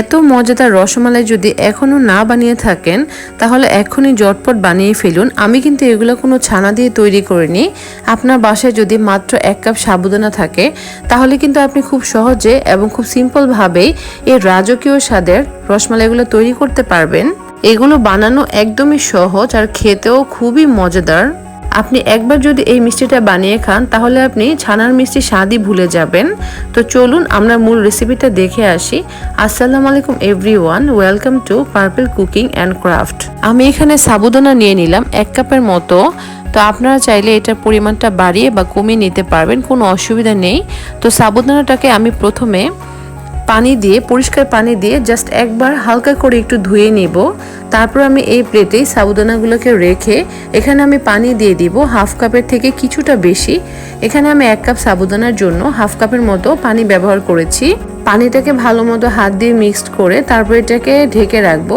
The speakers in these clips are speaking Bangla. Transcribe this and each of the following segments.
এত মজাদার রসমালাই যদি এখনও না বানিয়ে থাকেন, তাহলে এখনই জটপট বানিয়ে ফেলুন। আমি কিন্তু এগুলো কোনো ছানা দিয়ে তৈরি করিনি। আপনার বাসায় যদি মাত্র এক কাপ সাবুদানা থাকে, তাহলে কিন্তু আপনি খুব সহজে এবং খুব সিম্পলভাবেই এই রাজকীয় স্বাদের রসমালাইগুলো তৈরি করতে পারবেন। এগুলো বানানো একদমই সহজ আর খেতেও খুবই মজাদার। আপনি একবার যদি এই মিষ্টিটা বানিয়ে খান, তাহলে আপনি ছানার মিষ্টি স্বাদই ভুলে যাবেন। তো চলুন আমরা মূল রেসিপিটা দেখে আসি। আসসালামু আলাইকুম everyone welcome to purple cooking and craft আমি এখানে সাবুদানা নিয়ে নিলাম এক কাপের মতো। তো আপনারা চাইলে এটার পরিমাণটা বাড়িয়ে বা কমিয়ে নিতে পারবেন, কোনো অসুবিধা নেই। তো সাবুদানাটাকে আমি প্রথমে পানি দিয়ে, পরিষ্কার পানি দিয়ে জাস্ট একবার হালকা করে একটু ধুয়ে নেব। তারপর আমি এই প্লেটে সাবুদানাগুলোকে রেখে এখানে আমি পানি দিয়ে দিব হাফ কাপের থেকে কিছুটা বেশি। এখানে আমি এক কাপ সাবুদানার জন্য হাফ কাপের মতো পানি ব্যবহার করেছি। পানিটাকে ভালো মতো হাত দিয়ে মিক্সড করে তারপর এটাকে ঢেকে রাখব।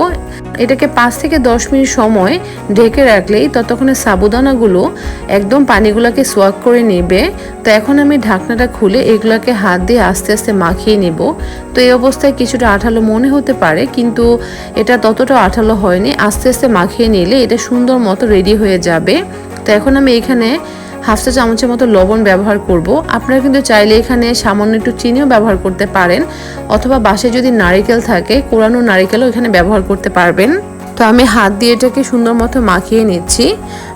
এটাকে পাঁচ থেকে দশ মিনিট সময় ঢেকে রাখলেই ততক্ষণে সাবুদানাগুলো একদম পানিগুলোকে সোয়াক করে নেবে। তো এখন আমি ঢাকনাটা খুলে এগুলোকে হাত দিয়ে আস্তে আস্তে মাখিয়ে নিব। তো এই অবস্থায় কিছুটা আঠালো মনে হতে পারে, কিন্তু এটা ততটা আঠালো হয়নি। আস্তে আস্তে মাখিয়ে নিলে এটা সুন্দর মতো রেডি হয়ে যাবে। তো এখন আমি এখানে হাফ চা চামচের মতো লবণ ব্যবহার করব। আপনারা কিন্তু চাইলে এখানে সামান্য একটু চিনিও ব্যবহার করতে পারেন, অথবা বাসে যদি নারিকেল থাকে, কোরানো নারিকেলও এখানে ব্যবহার করতে পারবেন। তো আমি হাত দিয়ে এটাকে সুন্দর মতো মাখিয়ে নিচ্ছি।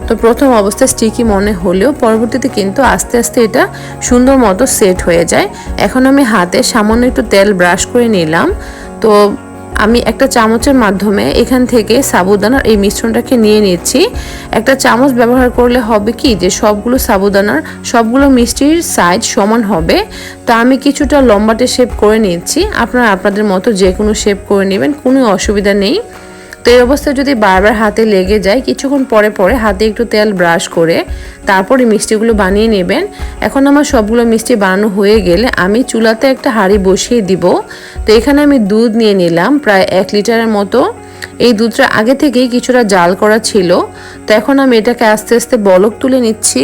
তো প্রথম অবস্থায় স্টিকি মনে হলেও পরবর্তীতে কিন্তু আস্তে আস্তে এটা সুন্দর মতো সেট হয়ে যায়। এখন আমি হাতে সামান্য একটু তেল ব্রাশ করে নিলাম। তো আমি একটা চামচের মাধ্যমে এখান থেকে সাবুদানার এই মিশ্রণটাকে নিয়ে নিচ্ছি। একটা চামচ ব্যবহার করলে হবে কি যে সবগুলো সাবুদানার, সবগুলো মিষ্টির সাইজ সমান হবে। তো আমি কিছুটা লম্বাটে শেপ করে নিচ্ছি। আপনারা আপনাদের মতো যে কোনো শেপ করে নেবেন, কোনো অসুবিধা নেই। এই অবস্থায় যদি বারবার হাতে লেগে যায়, কিছুক্ষণ পরে পরে হাতে একটু তেল ব্রাশ করে তারপরে মিষ্টিগুলো বানিয়ে নেবেন। এখন আমার সবগুলো মিষ্টি বানানো হয়ে গেলে আমি চুলাতে একটা হাঁড়ি বসিয়ে দিব। তো এখানে আমি দুধ নিয়ে নিলাম, প্রায় এক লিটারের মতো। এই দুধটা আগে থেকেই কিছুটা জাল করা ছিল। তো এখন আমি এটাকে আস্তে আস্তে বলক তুলে নিচ্ছি।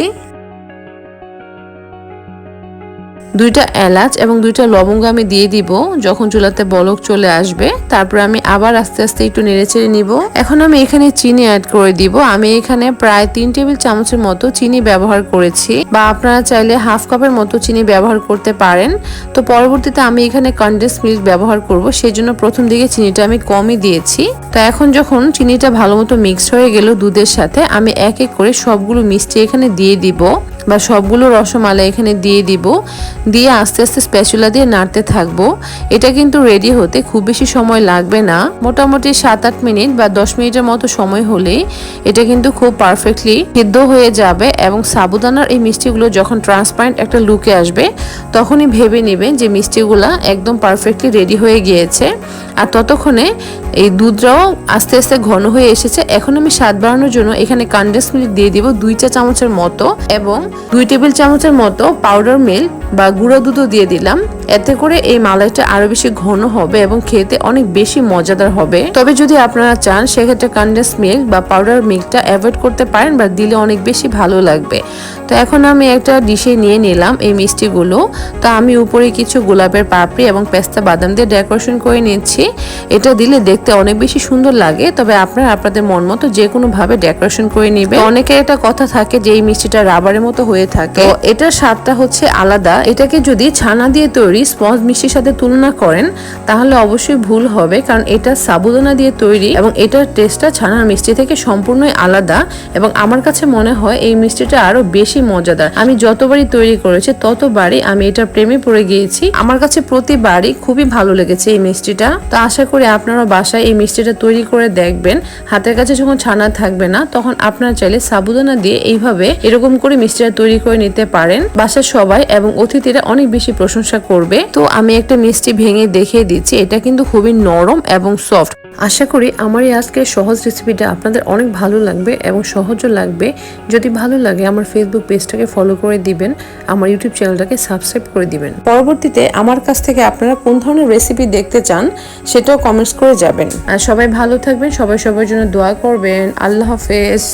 দুইটা এলাচ এবং দুইটা লবঙ্গ আমি দিয়ে দিব। যখন চুলাতে বলক চলে আসবে, তারপর আমি আবার আস্তে আস্তে একটু নেড়েচেড়ে নিব। এখন আমি এখানে চিনি অ্যাড করে দিব। আমি এখানে প্রায় তিন টেবিল চামচের মতো চিনি ব্যবহার করেছি বা আপনারা চাইলে হাফ কাপের মতো চিনি ব্যবহার করতে পারেন। তো পরবর্তীতে আমি এখানে কন্ডেন্স মিল্ক ব্যবহার করব। সেই জন্য প্রথম দিকে চিনিটা আমি কমই দিয়েছি। তো এখন যখন চিনিটা ভালো মতো মিক্সড হয়ে গেল দুধের সাথে, আমি এক এক করে সবগুলো মিষ্টি এখানে দিয়ে দিব। বা সবগুলো রসমালাই এখানে দিয়ে দিব। দিয়ে আস্তে আস্তে স্প্যাচুলা দিয়ে নাড়তে থাকব। এটা কিন্তু রেডি হতে খুব বেশি সময় লাগবে না। মোটামুটি সাত আট মিনিট বা দশ মিনিটের মতো সময় হলেই এটা কিন্তু খুব পারফেক্টলি সিদ্ধ হয়ে যাবে এবং সাবুদানার এই মিষ্টিগুলো যখন ট্রান্সপারেন্ট একটা লুকে আসবে, তখনই ভেবে নেবেন যে মিষ্টিগুলা একদম পারফেক্টলি রেডি হয়ে গিয়েছে। আর ততক্ষণে এই দুধটাও আস্তে আস্তে ঘন হয়ে এসেছে। এখন আমি স্বাদ বাড়ানোর জন্য এখানে কন্ডেন্স মিল্ক দিয়ে দিব দুই চা চামচের মতো এবং দুই টেবিল চামচের মতো পাউডার মিল্ক বা গুঁড়ো দুধও দিয়ে দিলাম। এতে করে এই মালাইটা আরও বেশি ঘন হবে এবং খেতে অনেক বেশি মজাদার হবে। তবে যদি আপনারা চান, সেক্ষেত্রে কন্ডেন্স মিল্ক বা পাউডার মিল্কটা অ্যাভয়েড করতে পারেন বা দিলে অনেক বেশি ভালো লাগবে। তো এখন আমি একটা ডিশে নিয়ে নিলাম এই মিষ্টিগুলো। তো আমি উপরে কিছু গোলাপের পাপড়ি এবং পেস্তা বাদাম দিয়ে ডেকোরেশন করে নিচ্ছি। এটা দিলে দেখতে অনেক বেশি সুন্দর লাগে, তবে আপনারা আপনাদের মন মতো যে কোনো ভাবে ডেকোরেশন করে নিবে অনেকের একটা কথা থাকে যে, এই মিষ্টিটা রাবারের মতো হয়ে থাকে। তো এটার স্বাদটা হচ্ছে আলাদা। এটাকে যদি ছানা দিয়ে তৈরি, স্পঞ্জ মিষ্টির সাথে তুলনা করেন, তাহলে অবশ্যই ভুল হবে, কারণ এটা সাবুদানা দিয়ে তৈরি এবং এটার টেস্টটা ছানার মিষ্টি থেকে সম্পূর্ণই আলাদা এবং আমার কাছে মনে হয় এই মিষ্টিটা আরও বেশি মজাদার। আমি যতবারই তৈরি করেছি, ততবারই আমি এটা প্রেমে পড়ে গিয়েছি। আমার কাছে প্রতিবারই খুবই ভালো লেগেছে এই মিষ্টিটা। তো আশা করি আপনারা বাসায় এই মিষ্টিটা তৈরি করে দেখবেন। হাতের কাছে যখন ছানা থাকবে না, তখন আপনারা চাইলে সাবুদানা দিয়ে এইভাবে এরকম করে মিষ্টিটা তৈরি করে নিতে পারেন। বাসার সবাই এবং অতিথিরা অনেক বেশি প্রশংসা করবে। তো আমি একটা মিষ্টি ভেঙে দেখিয়ে দিচ্ছি। এটা কিন্তু খুবই নরম এবং সফট। আশা করি আমার এই আজকের সহজ রেসিপিটা আপনাদের অনেক ভালো লাগবে এবং সহজও লাগবে। যদি ভালো লাগে, আমার ফেসবুক পেজটাকে ফলো করে দিবেন। আমার ইউটিউব চ্যানেলটাকে সাবস্ক্রাইব করে দিবেন। পরবর্তীতে আমার কাছ থেকে আপনারা কোন ধরনের রেসিপি দেখতে চান সেটাও কমেন্টস করে যাবেন। আর সবাই ভালো থাকবেন, সবাই সবার জন্য দোয়া করবেন। আল্লাহ হাফেজ।